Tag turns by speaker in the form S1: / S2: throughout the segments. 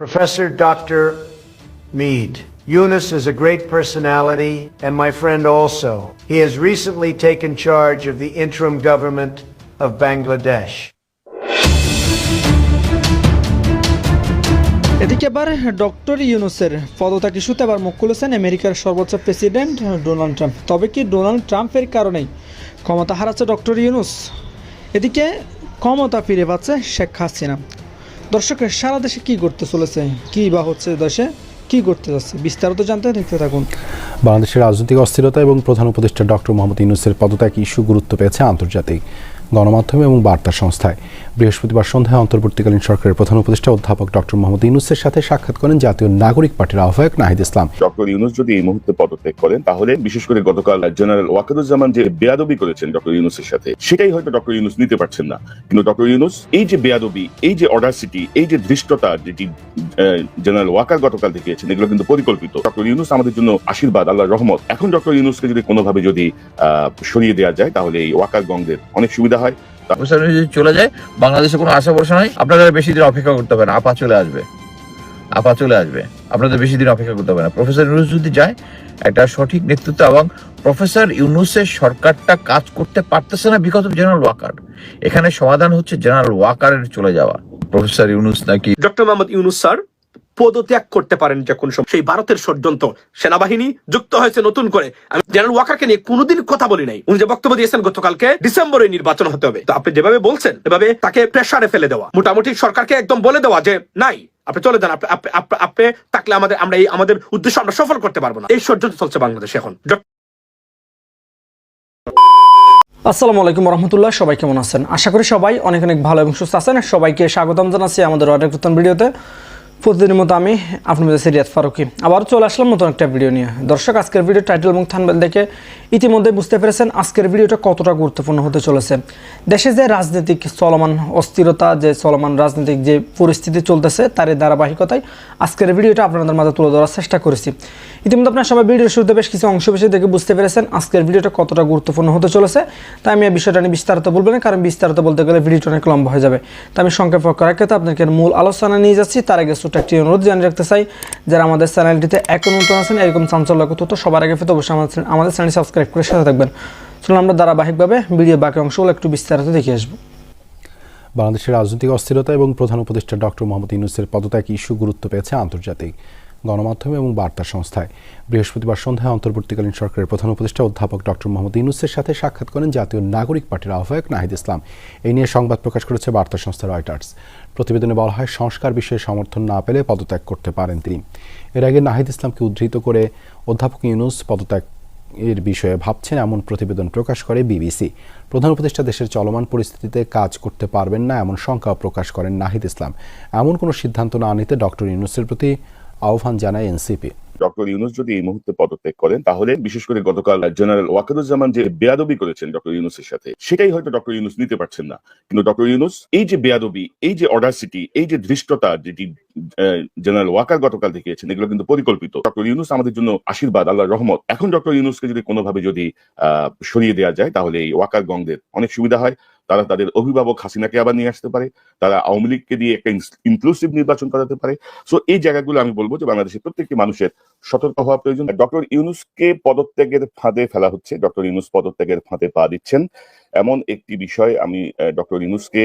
S1: Professor Dr. Mead. Yunus is a great personality and my friend also. He has recently taken charge of the interim government of Bangladesh.
S2: এদিকে এবার doctor ইউনুসের পদত্যাগ ইস্যুতে আবার মুখ খুলেছেন আমেরিকার সর্বোচ্চ প্রেসিডেন্ট ডোনাল্ড ট্রাম্প তবে কি ডোনাল্ড ট্রাম্পের কারণেই ক্ষমতা হারাচ্ছে ডক্টর ইউনুস এদিকে ক্ষমতা ফিরে পাচ্ছে শেখ হাসিনা দর্শক সারা দেশে কি করতে চলেছে? কি বা হচ্ছে দেশে? কি করতে যাচ্ছে? বিস্তারিত জানতে দেখতে থাকুন।
S3: বাংলাদেশের রাজনৈতিক অস্থিরতা এবং প্রধান উপদেষ্টা ডক্টর মোহাম্মদ ইউনুসের পদত্যাগ ইস্যু গুরুত্ব পেয়েছে আন্তর্জাতিক। গণমাধ্যম এবং বার্তা সংস্থায়। বৃহস্পতিবার সন্ধ্যায় অন্তর্বর্তীকালীন সরকারের প্রধান উপদেষ্টা অধ্যাপক ডক্টর মোহাম্মদ ইউনুসের সাথে সাক্ষাৎ করেন জাতীয় নাগরিক পার্টির আহ্বায়ক নাহিদ ইসলাম।
S4: ডক্টর ইউনুস যদি এই মুহূর্তে পদত্যাগ করেন, তাহলে বিশেষ করে গতকাল জেনারেল ওয়াকারুজ্জামান যে বেয়াদবি করেছেন ডক্টর ইউনুসের সাথে, সেটাই হয়তো ডক্টর ইউনুস নিতে পারছেন না। কিন্তু ডক্টর ইউনুস এই যে বেয়াদবি, এই যে অডারসিটি এই যে ধৃষ্টতা যেটি জেনারেল ওয়াকার গতকাল দেখিয়েছেন, এগুলো কিন্তু পরিকল্পিত। ডক্টর ইউনুস আমাদের জন্য আশীর্বাদ আল্লাহ রহমত। এখন ডক্টর ইউনুসকে যদি কোনোভাবে যদি সরিয়ে দেওয়া যায়, তাহলে এই ওয়াকার গঙ্গের অনেক সুবিধা হয়।
S5: প্রফেসর ইউনুস যদি চলে যায় বাংলাদেশে কোনো আশা ভরসা নাই। আপনাদের বেশি দিন অপেক্ষা করতে হবে না। আপা চলে আসবে। আপা চলে আসবে। আপনাদের বেশি দিন অপেক্ষা করতে হবে না। প্রফেসর ইউনুস যদি যায়, একটা সঠিক নেতৃত্ব এবং প্রফেসর ইউনুসের সরকারটা কাজ করতে পারতেছে না বিকজ অফ জেনারেল ওয়াকার এখানে সমাধান হচ্ছে জেনারেল ওয়াকারের চলে যাওয়া। প্রফেসর ইউনুস নাকি
S6: ডক্টর মোহাম্মদ ইউনুস স্যার পদত্যাগ করতে পারেন যে কোন সেই ভারতের ষড়যন্ত্র সেনাবাহিনী যুক্ত হয়েছে নতুন করে। আমি জেনারেল ওয়াকারকে নিয়ে কোনোদিন কথা বলি নাই। উনি যে বক্তব্য দিয়েছেন, গতকালকে ডিসেম্বরে নির্বাচন হতে হবে। তো আপনি যেভাবে বলছেন, এভাবে তাকে প্রেসারে ফেলে দেওয়া। মোটামুটি সরকারকে একদম বলে দেওয়া যে, নাই, আপনি চলে যান। আপনি- আপনি থাকলে আমাদের আমরা এই আমাদের উদ্দেশ্য আমরা সফল করতে পারব না। এই ষড়যন্ত্র চলছে বাংলাদেশে এখন।
S2: আসসালামু আলাইকুম রহমতুল্লাহ, সবাই কেমন আছেন? আশা করি সবাই অনেক অনেক ভালো এবং সুস্থ আছেন। সবাইকে স্বাগতম জানাচ্ছি আমাদের অনেক নতুন ভিডিওতে। প্রতিদিনের মতো আমি আপনাদের সিরিয়াস ফারুকি। আবার চলে আসলাম নতুন একটা ভিডিও নিয়ে। দর্শক, আজকের ভিডিও টাইটেল এবং থানবেল দেখে ইতিমধ্যে বুঝতে পেরেছেন আজকের ভিডিওটা কতটা গুরুত্বপূর্ণ হতে চলেছে। দেশে যে রাজনৈতিক চলমান অস্থিরতা, যে চলমান রাজনৈতিক যে পরিস্থিতি চলতেছে তার ধারাবাহিকতায় আজকের ভিডিওটা আপনাদের মাঝে তুলে ধরার চেষ্টা করেছি। ইতিমধ্যে আপনার সবাই ভিডিওর শুরুতে বেশ কিছু অংশ বেশি দেখে বুঝতে পেরেছেন আজকের ভিডিওটা কতটা গুরুত্বপূর্ণ হতে চলেছে। তাই আমি এই বিষয়টা নিয়ে বিস্তারিত বলব না, কারণ বিস্তারিত বলতে গেলে ভিডিওটা অনেক লম্বা হয়ে যাবে। তাই আমি সংক্ষেপ করার ক্ষেত্রে আপনাকে মূল আলোচনা নিয়ে যাচ্ছি। তার আগে ছোট্ট একটি অনুরোধ জানিয়ে রাখতে চাই, যারা আমাদের চ্যানেলটিতে এখন নতুন আছেন, এরকম চাঞ্চল্যক তথ্য সবার আগে পেতে অবশ্যই আমাদের আমাদের চ্যানেল সাবস্ক্রাইব করে সাথে থাকবেন। চলুন আমরা ধারাবাহিকভাবে ভিডিও বাকি অংশগুলো একটু বিস্তারিত দেখে আসব।
S3: বাংলাদেশের রাজনৈতিক অস্থিরতা এবং প্রধান উপদেষ্টা ডক্টর মোহাম্মদ ইউনুসের পদত্যাগ ইস্যু গুরুত্ব পেয়েছে আন্তর্জাতিক। গণমাধ্যম এবং বার্তা সংস্থায়। বৃহস্পতিবার সন্ধ্যায় অন্তর্বর্তীকালীন সরকারের প্রধান উপদেষ্টা অধ্যাপক ডক্টর মোহাম্মদ ইউনুসের সাথে সাক্ষাৎ করেন জাতীয় নাগরিক পার্টির আহ্বায়ক নাহিদ ইসলাম। এই নিয়ে সংবাদ প্রকাশ করেছে বার্তা সংস্থা রয়টার্স। প্রতিবেদনে বলা হয়, সংস্কার বিষয়ে সমর্থন না পেলে পদত্যাগ করতে পারেন তিনি। এর আগে নাহিদ ইসলামকে উদ্ধৃত করে অধ্যাপক ইউনুস পদত্যাগ এর বিষয়ে ভাবছেন এমন প্রতিবেদন প্রকাশ করে বিবিসি। প্রধান উপদেষ্টা দেশের চলমান পরিস্থিতিতে কাজ করতে পারবেন না এমন শঙ্কা প্রকাশ করেন নাহিদ ইসলাম। এমন কোনো সিদ্ধান্ত না নিতে ডক্টর ইউনুসের প্রতি আহ্বান জানায় এনসিপি।
S4: ডক্টর ইউনুস যদি এই মুহূর্তে পদত্যাগ করেন, তাহলে বিশেষ করে গতকাল জেনারেল ওয়াকারুজ্জামান যে বেয়াদবি করেছেন ডক্টর ইউনুসের সাথে, সেটাই হয়তো ডক্টর ইউনুস নিতে পারছেন না। কিন্তু ডক্টর ইউনুস এই যে বেয়াদবি, এই যে অডারসিটি এই যে ধৃষ্টতা যেটি জেনারেল ওয়াকার গতকাল দেখিয়েছেন, এগুলো কিন্তু পরিকল্পিত। ডক্টর ইউনুস আমাদের জন্য আশীর্বাদ আল্লাহ রহমত। এখন ডক্টর ইউনুসকে যদি কোনোভাবে যদি সরিয়ে দেওয়া যায়, তাহলে এই ওয়াকার গংদের অনেক সুবিধা হয়। তারা তাদের অভিভাবক হাসিনাকে আবার নিয়ে আসতে পারে, তারা আওয়ামী লীগকে দিয়ে একটা ইনক্লুসিভ নির্বাচন করাতে পারে। সো এই জায়গাগুলো আমি বলব যে বাংলাদেশের প্রত্যেকটি মানুষের সতর্ক হওয়া প্রয়োজন। ডক্টর ইউনুসকে পদত্যাগের ফাঁদে ফেলা হচ্ছে। ডক্টর ইউনুস পদত্যাগের ফাঁদে পা দিচ্ছেন। এমন একটি বিষয় আমি ডক্টর ইউনুসকে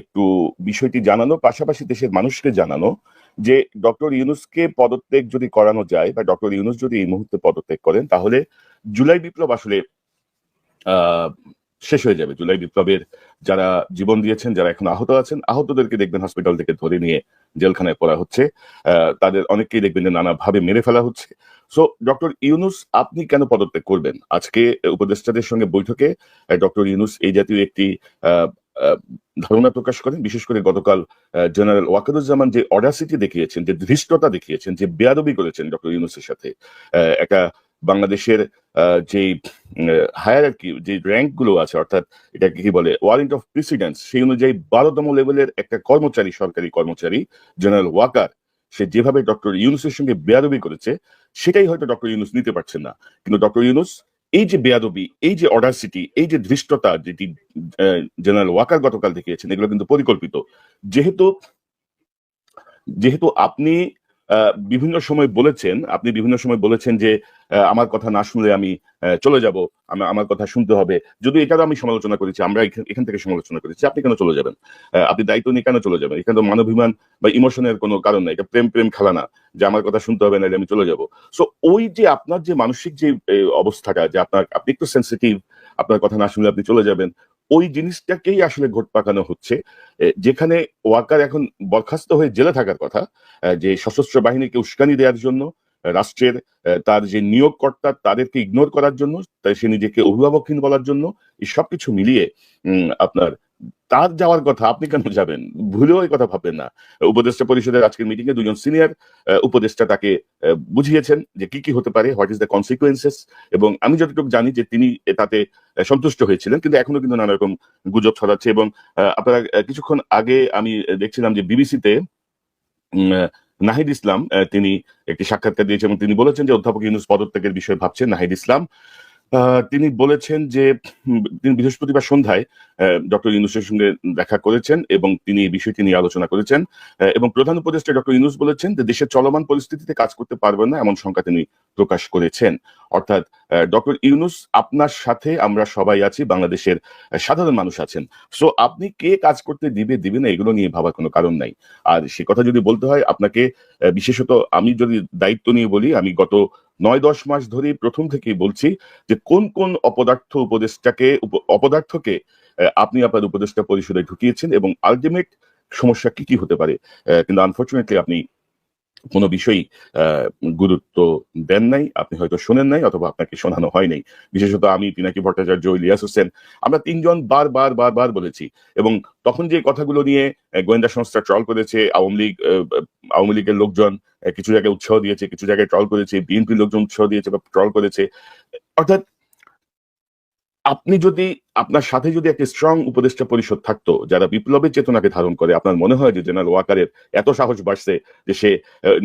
S4: একটু বিষয়টি জানানো, পাশাপাশি দেশের মানুষকে জানানো যে ডক্টর ইউনুসকে পদত্যাগ যদি করানো যায় বা ডক্টর ইউনুস যদি এই মুহূর্তে পদত্যাগ করেন, তাহলে জুলাই বিপ্লব আসলে শেষ হয়ে যাবে জুলাই বিপ্লবের যারা জীবন দিয়েছেন, যারা এখন আহত আছেন, আহতদেরকে দেখবেন হসপিটাল থেকে ধরে নিয়ে জেলখানায় পড়া হচ্ছে। তাদের অনেককেই দেখবেন যে নানাভাবে মেরে ফেলা হচ্ছে। সো ডক্টর ইউনুস, আপনি কেন পদত্যাগ করবেন? আজকে উপদেষ্টাদের সঙ্গে বৈঠকে ডক্টর ইউনুস এই জাতীয় একটি ধারণা প্রকাশ করেন। বিশেষ করে গতকাল জেনারেল ওয়াকারুজ্জামান যে অডাসিটি দেখিয়েছেন, যে ধৃষ্টতা দেখিয়েছেন, যে বেয়াদবি করেছেন ডক্টর ইউনুসের সাথে একটা বাংলাদেশের যে হায়ার যে র্যাঙ্কগুলো আছে, অর্থাৎ এটাকে কি বলে ওয়ারেন্ট অফ প্রেসিডেন্স সেই অনুযায়ী বারোতম লেভেলের একটা কর্মচারী, সরকারি কর্মচারী জেনারেল ওয়াকার সে যেভাবে ডক্টর ইউনুসের সঙ্গে বেয়াদবি করেছে, সেটাই হয়তো ডক্টর ইউনুস নিতে পারছেন না। কিন্তু ডক্টর ইউনুস এই যে বেয়াদবি, এই যে অডারসিটি এই যে ধৃষ্টতা, যেটি জেনারেল ওয়াকার গতকাল দেখিয়েছেন, এগুলো কিন্তু পরিকল্পিত। যেহেতু যেহেতু আপনি বিভিন্ন সময় বলেছেন, আপনি বিভিন্ন সময় বলেছেন যে আমার কথা না শুনলে আমি চলে যাব আমার কথা শুনতে হবে। যদি এটারও আমি সমালোচনা করেছি, আমরা এখান- এখান থেকে সমালোচনা করেছি, আপনি কেন চলে যাবেন? আপনি দায়িত্ব নিয়ে কেন চলে যাবেন? এখানে তো মানবিমান বা ইমোশনের কোনো কারণ নাই, এটা প্রেম প্রেম খেলা না, যে আমার কথা শুনতে হবে না আমি চলে যাব। সো ওই যে আপনার যে মানসিক যে অবস্থাটা, যে আপনার, আপনি একটু সেন্সিটিভ আপনার কথা না শুনলে আপনি চলে যাবেন ওই জিনিসটাকেই আসলে ঘট পাকানো হচ্ছে। যেখানে ওয়াকার এখন বরখাস্ত হয়ে জেলে থাকার কথা যে সশস্ত্র বাহিনীকে উস্কানি দেওয়ার জন্য রাষ্ট্রের তার যে নিয়োগকর্তা, তাদেরকে ইগনোর করার জন্য তাই সে নিজেকে অভিভাবকহীন বলার জন্য, এই সবকিছু মিলিয়ে আপনার তার যাওয়ার কথা আপনি কেন যাবেন? ভুলেও এই কথা ভাববেন না। উপদেষ্টা পরিষদের আজকের মিটিং এ দুজন সিনিয়র উপদেষ্টা তাকে বুঝিয়েছেন যে কি কি হতে পারে হোয়াট ইজ দ্য কনসিকুয়েন্সেস এবং আমি যতটুকু জানি যে তিনি তাতে সন্তুষ্ট হয়েছিলেন, কিন্তু এখনও কিন্তু নানা রকম গুজব ছড়াচ্ছে এবং আপনারা কিছুক্ষণ আগে আমি দেখছিলাম যে বিবিসিতে নাহিদ ইসলাম তিনি একটি সাক্ষাৎকার দিয়েছেন এবং তিনি বলেছেন যে অধ্যাপক ইউনুস পদত্যাগের বিষয়ে ভাবছেন নাহিদ ইসলাম। তিনি বলেছেন যে তিনি বৃহস্পতিবার সন্ধ্যায় ডক্টর ইউনুসের সঙ্গে দেখা করেছেন এবং তিনি এই বিষয়টি নিয়ে আলোচনা করেছেন। এবং প্রধান উপদেষ্টা ডক্টর ইনুস বলেছেন যে, দেশের চলমান পরিস্থিতিতে কাজ করতে পারবেন না এমন শঙ্কা তিনি প্রকাশ করেছেন। অর্থাৎ ডক্টর ইউনুস আপনার সাথে আমরা সবাই আছি, বাংলাদেশের সাধারণ মানুষ আছেন। সো আপনি কে কাজ করতে দিবে দিবে না, এগুলো নিয়ে ভাবার কোনো কারণ নাই। আর সে কথা যদি বলতে হয়, আপনাকে বিশেষত আমি যদি দায়িত্ব নিয়ে বলি, আমি গত নয়, দশ মাস ধরে প্রথম থেকেই বলছি যে, কোন কোন অপদার্থ উপদেষ্টাকে, উপ- অপদার্থকে আপনি আপনার উপদেষ্টা পরিষদে ঢুকিয়েছেন এবং আলটিমেট সমস্যা কি কি হতে পারে? কিন্তু আনফর্চুনেটলি আপনি কোনো বিষয়ই গুরুত্ব দেন নাই, আপনি হয়তো শোনেন নাই অথবা আপনাকে শোনানো হয় নাই। বিশেষত আমি, পিনাকি ভট্টাচার্য, ইলিয়াস হোসেন, আমরা তিনজন বার বার বার বার বলেছি এবং তখন যে কথাগুলো নিয়ে গোয়েন্দা সংস্থা ট্রল করেছে, আওয়ামী লীগ আওয়ামী লীগের লোকজন কিছু জায়গায় উৎসাহ দিয়েছে, কিছু জায়গায় ট্রল করেছে বিএনপি লোকজন উৎসাহ দিয়েছে বা ট্রল করেছে। অর্থাৎ আপনি যদি, আপনার সাথে যদি একটা স্ট্রং উপদেষ্টা পরিষদ থাকতো, যারা বিপ্লবের চেতনাকে ধারণ করে, আপনার মনে হয় যে জেনারেল ওয়াকারের এত সাহস বাড়ছে যে সে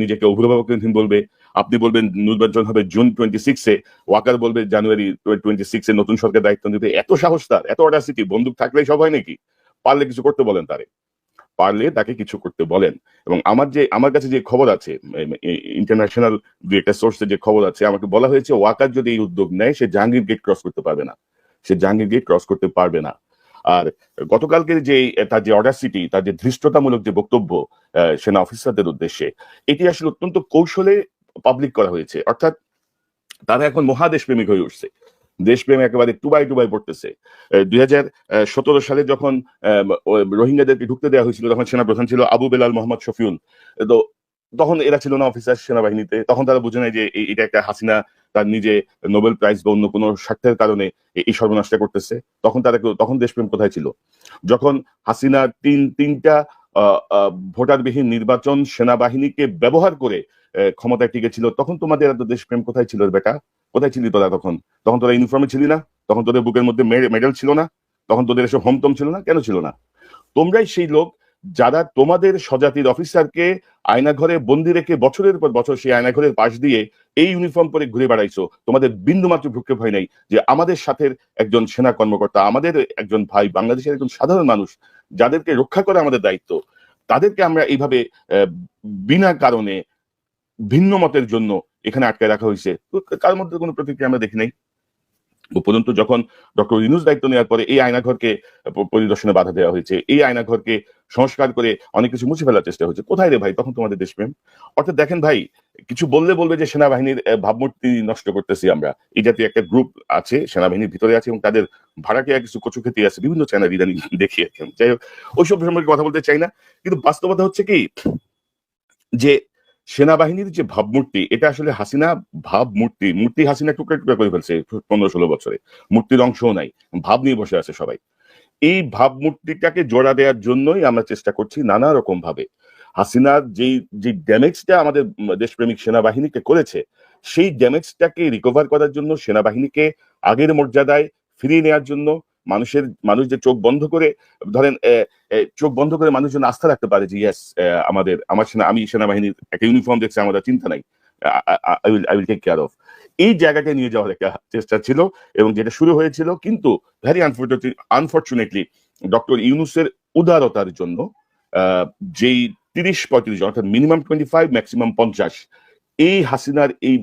S4: নিজেকে অভিভাবকহীন বলবে? আপনি বলবেন নির্বাচন হবে জুন টোয়েন্টি সিক্সে ওয়াকার বলবে জানুয়ারি টোয়েন্টি সিক্সে নতুন সরকার দায়িত্ব নিতে, এত সাহস তার, এত অডাসিটি বন্দুক থাকলেই সব হয় নাকি? পারলে কিছু করতে বলেন তারে। পারলে তাকে কিছু করতে বলেন। এবং আমার যে, আমার কাছে যে খবর আছে ইন্টারন্যাশনাল যে খবর আছে, আমাকে বলা হয়েছে, ওয়াকার যদি এই উদ্যোগ নেয়, সে জাহাঙ্গীর গেট ক্রস করতে পারবে না। সে জাহাঙ্গীর গেট ক্রস করতে পারবে না। আর গতকালকের যে তার যে অডাসিটি তার যে ধৃষ্টতামূলক যে বক্তব্য সেনা অফিসারদের উদ্দেশ্যে, এটি আসলে অত্যন্ত কৌশলে পাবলিক করা হয়েছে। অর্থাৎ তারা এখন মহাদেশ প্রেমিক হয়ে উঠছে। দেশপ্রেম একেবারে টুবাই টুবাই পড়তেছে। দুই হাজার সতেরো সালে যখন রোহিঙ্গাদেরকে ঢুকতে দেওয়া হয়েছিল, তখন সেনা প্রধান ছিল আবু বেলাল মোহাম্মদ শফিউল তো তখন এরা ছিল না অফিসার সেনাবাহিনীতে। তখন তারা বুঝে নেয় যে এটা একটা হাসিনা, তার নিজে নোবেল প্রাইজ বা অন্য কোনো স্বার্থের কারণে এই সর্বনাশটা করতেছে। তখন তারা তখন দেশপ্রেম কোথায় ছিল? যখন হাসিনা তিন, তিনটা ভোটারবিহীন নির্বাচন সেনাবাহিনীকে ব্যবহার করে ক্ষমতায় টিকে ছিল, তখন তোমাদের এত দেশপ্রেম কোথায় ছিল বেটা? কোথায় ছিলি তোরা তখন? তখন তোরা ইউনিফর্মে ছিলি না? তখন তোদের বুকের মধ্যে মেডেল ছিল না? তখন তোদের এসব হোমটম ছিল না? কেন ছিল না? তোমরাই সেই লোক যারা তোমাদের স্বজাতির অফিসারকে আয়নাঘরে বন্দি রেখে বছরের পর বছর সেই আয়নাঘরের পাশ দিয়ে এই ইউনিফর্ম পরে ঘুরে বেড়াইছো, তোমাদের বিন্দু মাত্র ভ্রুক্ষেপ হয় নাই যে আমাদের সাথে একজন সেনা কর্মকর্তা, আমাদের একজন ভাই, বাংলাদেশের একজন সাধারণ মানুষ, যাদেরকে রক্ষা করা আমাদের দায়িত্ব, তাদেরকে আমরা এইভাবে বিনা কারণে ভিন্ন মতের জন্য এখানে আটকে রাখা হয়েছে। তো কার মধ্যে কোনো প্রতিক্রিয়া আমরা দেখি নাই? উপরন্তু যখন ডক্টর ইউনুস দায়িত্ব নেওয়ার পরে এই আয়নাঘরকে পরিদর্শনে বাধা দেওয়া হয়েছে, এই আয়নাঘরকে সংস্কার করে অনেক কিছু মুছে ফেলার চেষ্টা হয়েছে। কোথায় রে ভাই? তখন তোমাদের দেশপ্রেম অর্থাৎ দেখেন ভাই, কিছু বললে বলবে যে সেনাবাহিনীর ভাবমূর্তি নষ্ট করতেছি আমরা। এই জাতীয় একটা গ্রুপ আছে, সেনাবাহিনীর ভিতরে আছে এবং তাদের ভাড়াকে কিছু কচু খেতে আছে। বিভিন্ন চ্যানেল ইদানিং দেখিয়েছেন যাই হোক, ওইসব সম্পর্কে কথা বলতে চাই না। কিন্তু বাস্তবতা হচ্ছে কি, যে সেনাবাহিনীর যে ভাবমূর্তি, এটা আসলে হাসিনা ভাবমূর্তি, মূর্তি হাসিনা টুকরা টুকরা করে ফেলছে পনেরো ষোলো বছরে। মূর্তির অংশও নাই, ভাব নিয়ে বসে আছে সবাই। এই ভাবমূর্তিটাকে জোড়া দেওয়ার জন্যই আমরা চেষ্টা করছি নানা রকম ভাবে। হাসিনার যেই যে ড্যামেজটা আমাদের দেশপ্রেমিক সেনাবাহিনীকে করেছে, সেই ড্যামেজটাকে রিকভার করার জন্য সেনাবাহিনীকে আগের মর্যাদায় ফিরিয়ে নেওয়ার জন্য মানুষের, মানুষ যে চোখ বন্ধ করে, ধরেন চোখ বন্ধ করে মানুষজন আস্থা রাখতে পারে যে ইয়েস আমাদের, আমার সেনা, আমি সেনাবাহিনীর একটা ইউনিফর্ম দেখছি, আমাদের চিন্তা নাই। I will take care of এই জায়গাটা নিয়ে যাওয়ার একটা চেষ্টা ছিল এবং যেটা শুরু হয়েছিল, কিন্তু ভেরি আনফর্চুনেটলি ডক্টর ইউনুসের উদারতার জন্য যেই তিরিশ পঁয়ত্রিশ জন, অর্থাৎ মিনিমাম টোয়েন্টি ফাইভ ম্যাক্সিমাম পঞ্চাশ, এই হাসিনার এই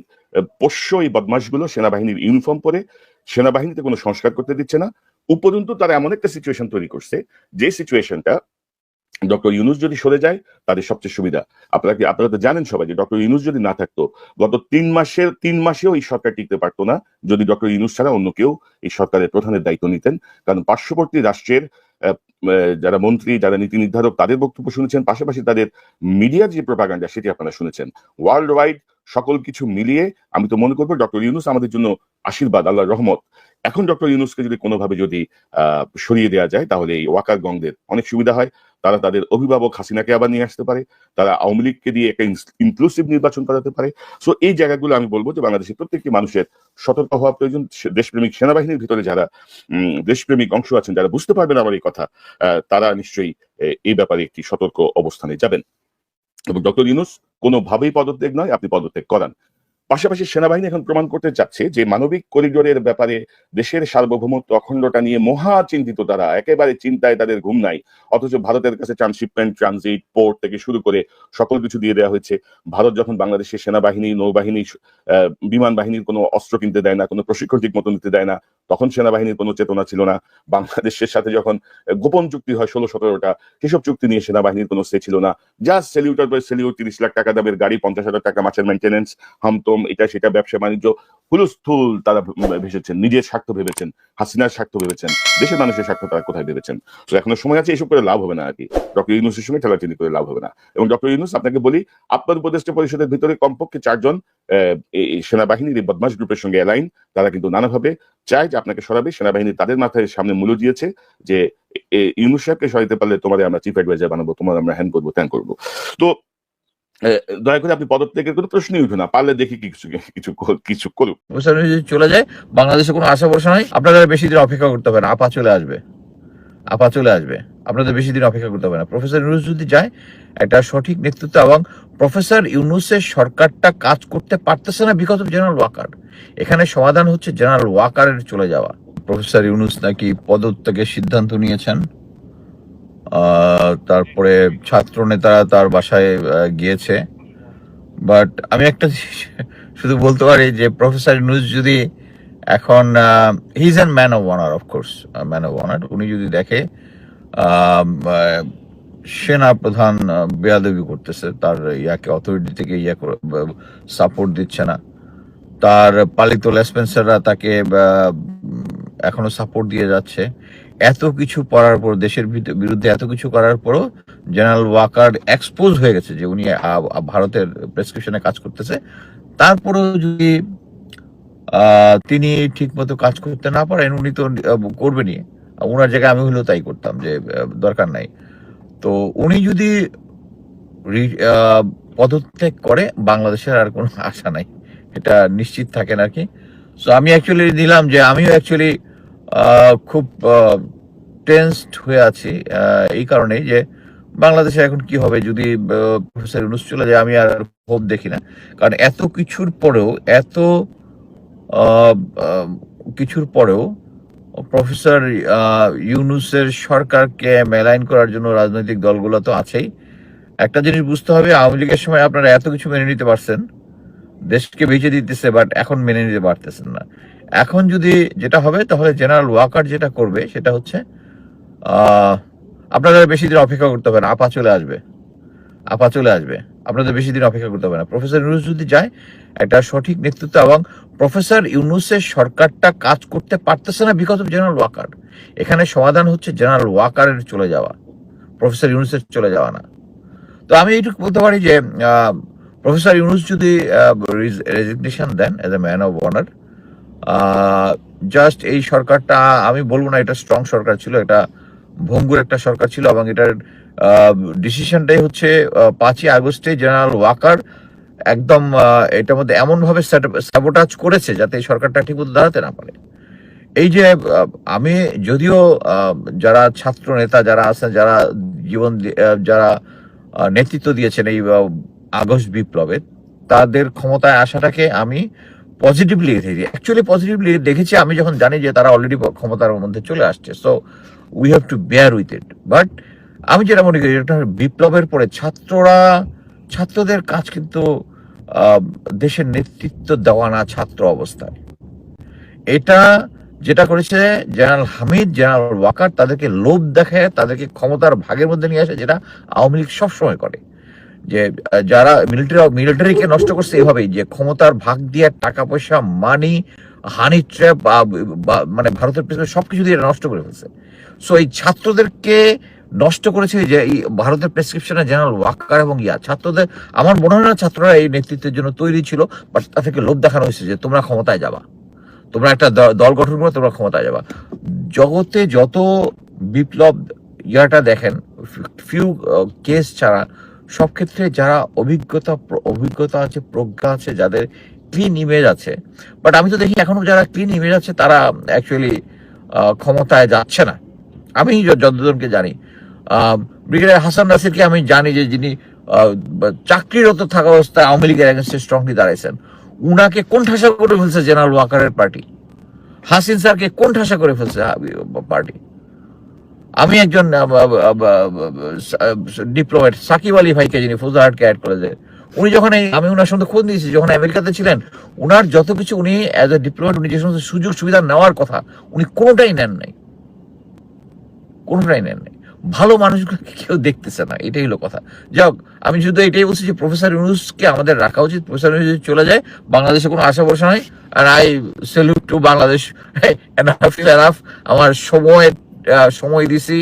S4: পোষ্য, এই বদমাশগুলো সেনাবাহিনীর ইউনিফর্ম পরে, সেনাবাহিনীতে কোনো সংস্কার করতে দিচ্ছে না। উপরন্তু তারা এমন একটা সিচুয়েশন তৈরি করছে, যে সিচুয়েশনটা ডক্টর ইউনুস যদি সরে যায়, তাদের সবচেয়ে সুবিধা। আপনারা কি, আপনারা তো জানেন সবাই যে ডক্টর ইউনুস যদি না থাকতো, গত তিন মাসের, তিন মাসেও এই সরকার টিকতে পারতো না, যদি ডক্টর ইউনুস ছাড়া অন্য কেউ এই সরকারের প্রধানের দায়িত্ব নিতেন। কারণ পার্শ্ববর্তী রাষ্ট্রের যারা মন্ত্রী, যারা নীতি নির্ধারক, তাদের বক্তব্য শুনেছেন, পাশাপাশি তাদের মিডিয়ার যে প্রপাগান্ডা সেটি আপনারা শুনেছেন। ওয়ার্ল্ড ওয়াইড সকল কিছু মিলিয়ে আমি তো মনে করব ডক্টর ইউনুস আমাদের জন্য আশীর্বাদ, আল্লাহর রহমত। এখন ডক্টর ইউনুসকে যদি কোনোভাবে যদি সরিয়ে দেওয়া যায়, তাহলে এই ওয়াকার গংদের অনেক সুবিধা হয়। তারা তাদের অভিভাবক হাসিনাকে আবার নিয়ে আসতে পারে। তারা আওয়ামী লীগকে দিয়ে একটা ইনক্লুসিভ নির্বাচন করাতে পারে। সো এই জায়গাগুলো আমি বলব যে বাংলাদেশের প্রত্যেকটি মানুষের সতর্ক হওয়া প্রয়োজন। দেশপ্রেমিক সেনাবাহিনীর ভিতরে যারা দেশপ্রেমিক অংশ আছেন, যারা বুঝতে পারবেন আমার এই কথা তারা নিশ্চয়ই এই ব্যাপারে একটি সতর্ক অবস্থানে যাবেন। এবং ডক্টর ইউনুস কোনোভাবেই পদত্যাগ নয়, আপনি পদত্যাগ করান। পাশাপাশি সেনাবাহিনী এখন প্রমাণ করতে চাচ্ছে যে মানবিক করিডোরের ব্যাপারে দেশের সার্বভৌমত্ব অখণ্ডতা নিয়ে মহা চিন্তিত তারা। একেবারে চিন্তায় তাদের ঘুম নাই। অথচ ভারতের কাছে ট্রান্সশিপমেন্ট, ট্রানজিট, পোর্ট থেকে শুরু করে সকল কিছু দিয়ে দেওয়া হয়েছে। ভারত যখন বাংলাদেশের সেনাবাহিনী, নৌবাহিনী বিমান বাহিনীর কোনো অস্ত্র কিনতে দেয় না, কোনো প্রশিক্ষণ ঠিক মতো নিতে দেয় না তখন সেনাবাহিনীর কোনো চেতনা ছিল না। বাংলাদেশের সাথে যখন গোপন চুক্তি হয় ষোলো, সতেরোটা, সেসব চুক্তি নিয়ে সেনাবাহিনীর কোনো সে ছিল না। জাস্ট সেলিউটার সেলিউট তিরিশ লাখ টাকা দামের গাড়ি, পঞ্চাশ হাজার টাকা মাছের মেনটেন্স হামতম, এটা সেটা ব্যবসা বাণিজ্য হুলস্থুল তারা ভেসেছেন, নিজের স্বার্থ ভেবেছেন, হাসিনার স্বার্থ ভেবেছেন, দেশের মানুষের স্বার্থ তারা কোথায় ভেবেছেন? তো এখনও সময় আছে, এসব করে লাভ হবে না আর কি। ডক্টর ইউনুসের সঙ্গে ঠেলাঠেলি করে লাভ হবে না। এবং ডক্টর ইউনুস, আপনাকে বলি, আপনার উপদেষ্টা পরিষদের ভিতরে কমপক্ষে চারজন সেনাবাহিনীর এই বদমাশ গ্রুপের সঙ্গে অ্যালাইন, তারা কিন্তু নানাভাবে চায় যে আপনাকে সরাবে। সেনাবাহিনী তাদের মাথায় সামনে মূল্য দিয়েছে যে ইউনুস সাহেবকে সরাইতে পারলে তোমাদের আমরা চিফ অ্যাডভাইজার বানাবো, তোমার আমরা হ্যান্ড করব ত্যান করব। তো দয়া করে আপনি পদত্যাগের কোনো প্রশ্নই উঠে না, পারলে দেখি কিছু কিছু কিছু করুক।
S5: যদি চলে যায়, বাংলাদেশে কোনো আশা ভরসা নাই, আপনাদের বেশি দিন অপেক্ষা করতে হবে না, আপা চলে আসবে। আপা চলে আসবে, আপনাদের বেশি দিন অপেক্ষা করতে হবে না। প্রফেসর ইউনুস যদি যায়, একটা সঠিক নেতৃত্ব এবং প্রফেসর ইউনুসের সরকারটা কাজ করতে পারতেছে না বিকজ অফ জেনারেল ওয়াকার এখানে সমাধান হচ্ছে জেনারেল ওয়াকারের চলে যাওয়া। প্রফেসর ইউনুস নাকি পদত্যাগের সিদ্ধান্ত নিয়েছেন? তারপরে ছাত্র নেতারা তার বাসায় গিয়েছে। বাট আমি একটা শুধু বলতে পারি যে প্রফেসর ইউনুস যদি এখন he is an man of honour of course man of honour উনি যদি দেখে সেনা প্রধান বেয়াদবি করতেছে, তার ইয়াকে অথরিটি থেকে ইয়া সাপোর্ট দিচ্ছে না। তার পালিত লেসপেন্সাররা তাকে এখনও সাপোর্ট দিয়ে যাচ্ছে। এত কিছু করার পর, দেশের বিরুদ্ধে এত কিছু করার পরও জেনারেল ওয়াকার এক্সপোজ হয়ে গেছে যে উনি ভারতের প্রেসক্রিপশনে কাজ করতেছে। তারপরেও যদি তিনি ঠিক মতো কাজ করতে না পারেন, উনি তো করবেনই। ওনার জায়গায় আমি হলেও তাই করতাম যে দরকার নাই। তো উনি যদি পদত্যাগ করে, বাংলাদেশের আর কোনো আশা নাই। এটা নিশ্চিত থাকেন আর কি। সো আমি অ্যাকচুয়ালি দিলাম যে, আমিও অ্যাকচুয়ালি খুব টেন্সড হয়ে আছি এই কারণেই যে বাংলাদেশে এখন কি হবে যদি প্রফেসর ইউনুস চলে যায়, আমি আর হোপ দেখি না। কারণ এত কিছুর পরেও, এত কিছুর পরেও প্রফেসর ইউনুসের সরকারকে মেলাইন করার জন্য রাজনৈতিক দলগুলো তো আছেই। একটা জিনিস বুঝতে হবে, আওয়ামী লীগের সময় আপনারা এত কিছু মেনে নিতে পারছেন, দেশকে বেঁচে দিতেছে বাট এখন মেনে নিতে পারতেছেন না। এখন যদি যেটা হবে, তাহলে জেনারেল ওয়াকার যেটা করবে, সেটা হচ্ছে আপনাদের বেশি দিন অপেক্ষা করতে হবে না, আপা চলে আসবে। আপা চলে আসবে। আপনাদের বেশি দিন অপেক্ষা করতে হবে না। প্রফেসর ইউনুস যদি যায়, একটা সঠিক নেতৃত্ব এবং প্রফেসর ইউনুসের সরকারটা কাজ করতে পারতেছে না বিকজ অফ জেনারেল ওয়াকার এখানে সমাধান হচ্ছে জেনারেল ওয়াকারের চলে যাওয়া। প্রফেসর ইউনুসের চলে যাওয়া না। তো আমি এইটুকু বলতে পারি যে প্রফেসর ইউনুস যদি resignation then as a man of honour just এই সরকারটা, আমি বলব না এটা স্ট্রং সরকার ছিল, এটা ভঙ্গুর একটা সরকার ছিল এবং এটার ডিসিশনটাই হচ্ছে পাঁচই আগস্টে জেনারেল ওয়াকার একদম এটার মধ্যে এমনভাবে স্যাবোটাজ করেছে যাতে এই সরকারটা ঠিকমতো দাঁড়াতে না পারে। এই যে আমি যদিও যারা ছাত্র নেতা, যারা আছেন যারা জীবন যারা নেতৃত্ব দিয়েছেন এই আগস্ট বিপ্লবে, তাদের ক্ষমতায় আসাটাকে আমি পজিটিভলি অ্যাকচুয়ালি পজিটিভলি দেখেছি, আমি যখন জানি যে তারা অলরেডি ক্ষমতার মধ্যে চলে আসছে so we have to bear with it but আমি যেটা মনে করি, এটা বিপ্লবের পরে ছাত্ররা, ছাত্রদের কাজ কিন্তু দেশের নেতৃত্ব দেওয়া না ছাত্র অবস্থায়। এটা যেটা করেছে জেনারেল হামিদ, জেনারেল ওয়াকার, তাদেরকে লোভ দেখে তাদেরকে ক্ষমতার ভাগের মধ্যে নিয়ে আসে, যেটা আওয়ামী লীগ সবসময় করে। যে যারা মিলিটারি মিলিটারিকে নষ্ট করছে এভাবেই, যে ক্ষমতার ভাগ দিয়ে টাকা পয়সা মানি হানি ট্র্যাপ মানে ভারতের পেছনে সবকিছু দিয়ে নষ্ট করে ফেলছে। সো এই ছাত্রদেরকে নষ্ট করেছে যে, এই ভারতের প্রেসক্রিপশনে জেনারেল ওয়াকার এবং ইয়া। ছাত্রদের, আমার মনে হয় না ছাত্ররা এই নেতৃত্বের জন্য তৈরি ছিল বাট তাদেরকে লোভ দেখানো হয়েছে যে, তোমরা ক্ষমতায় যাবা। তোমরা একটা দল গঠন করে, তোমরা ক্ষমতায় যাবা। জগতে যত বিপ্লব ইয়াটা দেখেন ফিউ কেস ছাড়া সব ক্ষেত্রে যারা অভিজ্ঞতা অভিজ্ঞতা আছে, প্রজ্ঞা আছে, যাদের ক্লিন ইমেজ আছে বাট আমি তো দেখি এখনও যারা ক্লিন ইমেজ আছে, তারা অ্যাকচুয়ালি ক্ষমতায় যাচ্ছে না। আমি যতজনকে জানি ব্রিগেডিয়ার হাসান নাসিরকে আমি জানি যে যিনি চাকরিরত থাকা অবস্থায় আওয়ামী লীগের এগেনস্টে স্ট্রংলি দাঁড়াইছেন। উনাকে কোন ঠাসা করে ফেলছে জেনারেল ওয়াকারের পার্টি হাসিন স্যারকে কোন ঠাসা করে ফেলছে পার্টি আমি একজন ডিপ্লোমেট সাকিব আলী ভাইকে যিনি ফুজাহাটকে অ্যাড করেছে উনি যখন আমি ওনার সঙ্গে খোঁজ নিয়েছি যখন আমেরিকাতে ছিলেন ওনার যত কিছু উনি অ্যাজ এ ডিপ্লোমেট উনি যে সমস্ত সুযোগ সুবিধা নেওয়ার কথা উনি কোনোটাই নেন নাই। কোনোটাই নেন নাই। ভালো মানুষগুলোকে কেউ দেখতেছে না এটাই হলো কথা। যাক আমি শুধু এটাই বলছি যে প্রফেসর ইউনুসকে আমাদের রাখা উচিত। প্রফেসর ইউনুস চলে যায় বাংলাদেশে কোনো আশা ভরসা নাই। আর আই সেলুট টু বাংলাদেশ আমার সময় আহ, সময় দিছি।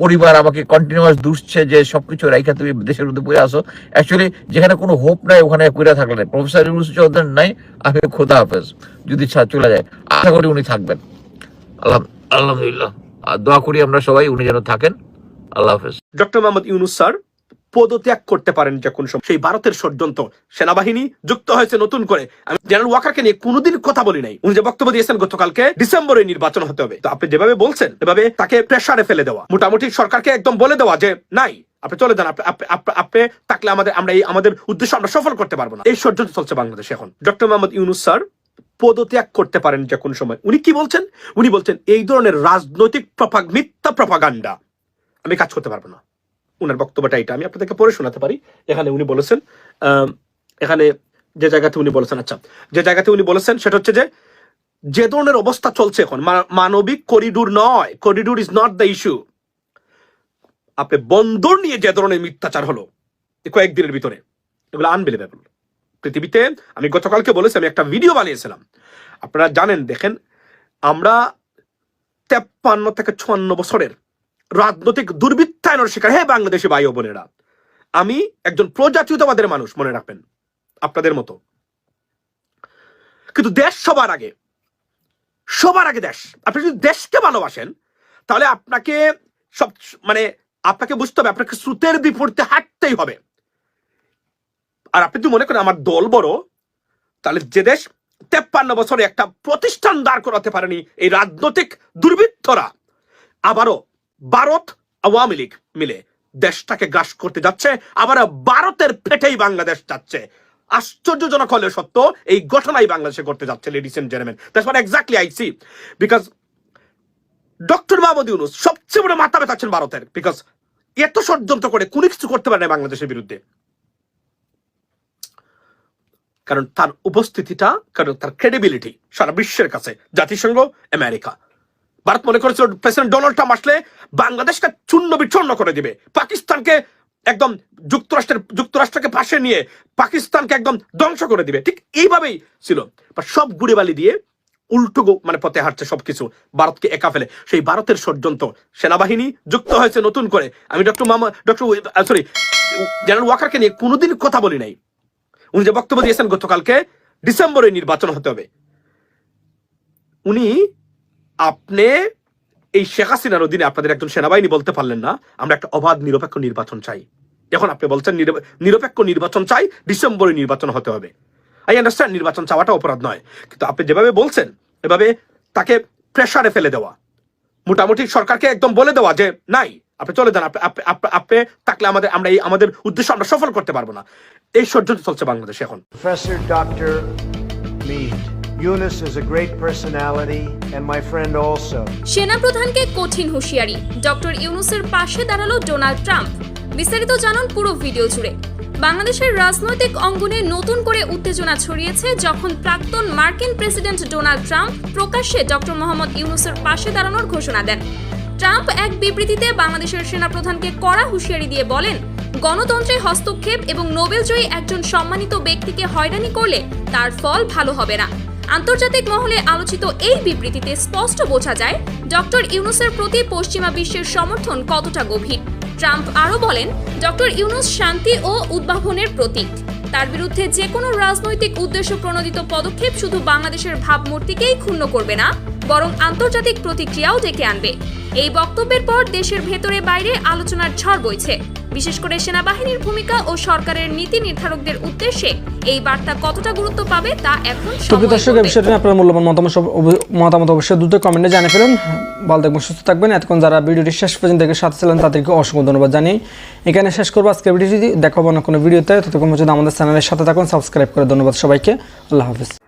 S5: পরিবার আমাকে কন্টিনিউয়াস দুষছে যে সবকিছু রাইখা তুমি দেশের মধ্যে পড়ে আসো। অ্যাকচুয়ালি যেখানে কোনো হোপ নাই, ওখানে পড়ে থাকলে নাই। প্রফেসর যখন নাই, আমি খোদা হাফেজ, যদি চলে যায়। আশা করি উনি থাকবেন। আল্লাহ আলহামদুলিল্লাহ। দোয়া করি আমরা সবাই উনি যেন থাকেন। আল্লাহ হাফেজ।
S6: ডক্টর মোহাম্মদ ইউনুস স্যার পদত্যাগ করতে পারেন যে কোন সেই ভারতের ষড়যন্ত্র সেনাবাহিনী যুক্ত হয়েছে নতুন করে। আমি জেনারেল ওয়াকারকে নিয়ে কোনোদিন কথা বলি নাই। উনি যে বক্তব্য দিয়েছেন গতকালকে, ডিসেম্বরে নির্বাচন হতে হবে। তো আপনি যেভাবে বলছেন, এভাবে তাকে প্রেসারে ফেলে দেওয়া। মোটামুটি সরকারকে একদম বলে দেওয়া যে, নাই, আপনি চলে যান, আপনি থাকলে আমাদের আমরা এই আমাদের উদ্দেশ্য আমরা সফল করতে পারব না। এই ষড়যন্ত্র চলছে বাংলাদেশে এখন। ডক্টর মোহাম্মদ ইউনুস স্যার পদত্যাগ করতে পারেন যে কোন সময়। উনি কি বলছেন? উনি বলছেন, এই ধরনের রাজনৈতিক প্রপাগ মিথ্যা প্রপাগান্ডা, আমি কাজ করতে পারব না। উনার বক্তব্যটা এটা। আমি আপনাদেরকে পড়ে শোনাতে পারি। এখানে উনি বলেছেন এখানে যে জায়গাতে উনি বলেছেন আচ্ছা যে জায়গাতে উনি বলেছেন সেটা হচ্ছে যে যে ধরনের অবস্থা চলছে এখন মানবিক করিডোর নয়, corridor is not the issue আপনি বন্দর নিয়ে যে ধরনের মিথ্যাচার হলো কয়েকদিনের ভিতরে, এগুলো আনবিলিভেবল পৃথিবীতে, আমি গতকালকে বলেছি, আমি একটা ভিডিও বানিয়েছিলাম। আপনারা জানেন, দেখেন, আমরা তেপ্পান্ন থেকে চুয়ান্ন বছরের রাজনৈতিক দুর্বৃত্তায়নের শিকার। হ্যাঁ বাংলাদেশি ভাই বোনেরা, আমি একজন প্রজাতীয়তাবাদের মানুষ, মনে রাখবেন, আপনাদের মতো। কিন্তু দেশ সবার আগে সবার আগে দেশ। আপনি যদি দেশকে ভালোবাসেন, তাহলে আপনাকে সব মানে আপনাকে বুঝতে হবে, আপনাকে স্রোতের বিপরীতে হাঁটতেই হবে। আর আপনি যদি মনে করেন আমার দল বড়, তাহলে যে দেশ তেপ্পান্ন বছরে একটা প্রতিষ্ঠান দাঁড় করাতে পারেনি এই রাজনৈতিক দুর্বৃত্তরা, আবারও ভারত আওয়ামী লীগ মিলে দেশটাকে গ্রাস করতে যাচ্ছে, আবার ভারতের পেটেই বাংলাদেশ যাচ্ছে। আশ্চর্যজনক হলে সত্য, এই ঘটনাই বাংলাদেশে করতে যাচ্ছে ladies and gentleman that's what exactly I see because doctor Mahmud Yunus সবচেয়ে বড় মাথা ব্যথাচ্ছেন ভারতের বিকজ এত ষড়যন্ত্র করে কোনো কিছু করতে পারে না বাংলাদেশের বিরুদ্ধে। কারণ তার উপস্থিতিটা, কারণ তার ক্রেডিবিলিটি সারা বিশ্বের কাছে, জাতিসংঘ আমেরিকা ভারত মনে করেছিল প্রেসিডেন্ট ডোনাল্ড ট্রাম্প আসলে বাংলাদেশকে চূর্ণ বিচ্ছন্ন করে দিবে। পাকিস্তানকে একদম যুক্তরাষ্ট্রের, যুক্তরাষ্ট্রকে পাশে নিয়ে পাকিস্তানকে একদম ধ্বংস করে দিবে। ঠিক এইভাবেই ছিল। বা সব গুড়ে বালি দিয়ে উল্টো মানে পথে হাঁটছে সবকিছু। ভারতকে একা ফেলে। সেই ভারতের ষড়যন্ত্র। সেনাবাহিনী যুক্ত হয়েছে নতুন করে। আমি ডক্টর মামা ডক্টর সরি জেনারেল ওয়াকারকে নিয়ে কোনোদিন কথা বলি নাই। উনি যে বক্তব্য দিয়েছেন গতকালকে, ডিসেম্বরে নির্বাচন হতে হবে। উনি আপনি এই শেখ হাসিনার অধীনে আপনাদের একজন সেনাবাহিনী বলতে পারলেন না, আমরা একটা অবাধ নিরপেক্ষ নির্বাচন চাই। এখন আপনি বলছেন নিরপেক্ষ নির্বাচন চাই, ডিসেম্বরে নির্বাচন হতে হবে। আই আন্ডারস্ট্যান্ড, নির্বাচন চাওয়াটা অপরাধ নয়। কিন্তু আপনি যেভাবে বলছেন, এভাবে তাকে প্রেশারে ফেলে দেওয়া। মোটামুটি সরকারকে একদম বলে দেওয়া যে, নাই, আপনি চলে যান, আপনি- থাকলে আমাদের, আমরা এই, আমাদের উদ্দেশ্য আমরা সফল করতে পারব না। এই ষড়যন্ত্র চলছে বাংলাদেশে এখন।
S1: Professor Dr. Yunus is a great personality and my friend also.
S7: সেনাপ্রধানকে কঠিন হুঁশিয়ারি। ডক্টর ইউনুসের পাশে দাঁড়াল ডোনাল্ড ট্রাম্প। বিস্তারিত জানুন পুরো ভিডিও জুড়ে। বাংলাদেশের রাজনৈতিক অঙ্গনে নতুন করে উত্তেজনা ছড়িয়েছে যখন প্রাক্তন মার্কিন প্রেসিডেন্ট ডোনাল্ড ট্রাম্প প্রকাশ্যে ডক্টর মোহাম্মদ ইউনুসের পাশে দাঁড়ানোর ঘোষণা দেন। ট্রাম্প এক বিবৃতিতে বাংলাদেশের সেনাপ্রধানকে কড়া হুঁশিয়ারি দিয়ে বলেন, গণতন্ত্রে হস্তক্ষেপ এবং নোবেলজয়ী একজন সম্মানিত ব্যক্তিকে হয়রানি করলে তার ফল ভালো হবে না। আন্তর্জাতিক মহলে আলোচিত এই বিবৃতিতে স্পষ্ট বোঝা যায়, ডক্টর ইউনুসের প্রতি পশ্চিমা বিশ্বের সমর্থন কতটা গভীর। ট্রাম্প আরও বলেন, ডক্টর ইউনুস শান্তি ও উদ্ভাবনের প্রতীক। তার বিরুদ্ধে যে কোনো রাজনৈতিক উদ্দেশ্য প্রণোদিত পদক্ষেপ শুধু বাংলাদেশের ভাবমূর্তিকেই ক্ষুণ্ণ করবে না বরং আন্তর্জাতিক প্রতিক্রিয়াও ডেকে আনবে। এই বক্তব্যের পর দেশের ভেতরে বাইরে আলোচনার ঝড় বইছে। বিশেষ করে সেনাবাহিনীর ভূমিকা ও সরকারের নীতি নির্ধারকদের উদ্দেশ্যে এই বার্তা কতটা গুরুত্ব পাবে তা এখন সময়
S2: দর্শক এই। বিষয়টি আপনার মূল্যবান মতামত মতামত অবশ্যই দ্রুত কমেন্টে জানিয়ে ফেলুন। ভালো থাকবেন সুস্থ থাকবেন। এতক্ষণ যারা ভিডিওটি শেষ পর্যন্ত দেখে সাথে ছিলেন তাদেরকে অসংখ্য ধন্যবাদ জানিয়ে এখানে শেষ করব। আজকের ভিডিওটি দেখাবো না কোনো ভিডিওতে। ততক্ষণ পর্যন্ত আমাদের চ্যানেলের সাথে থাকুন সাবস্ক্রাইব করে ধন্যবাদ সবাইকে। আল্লাহ হাফিজ।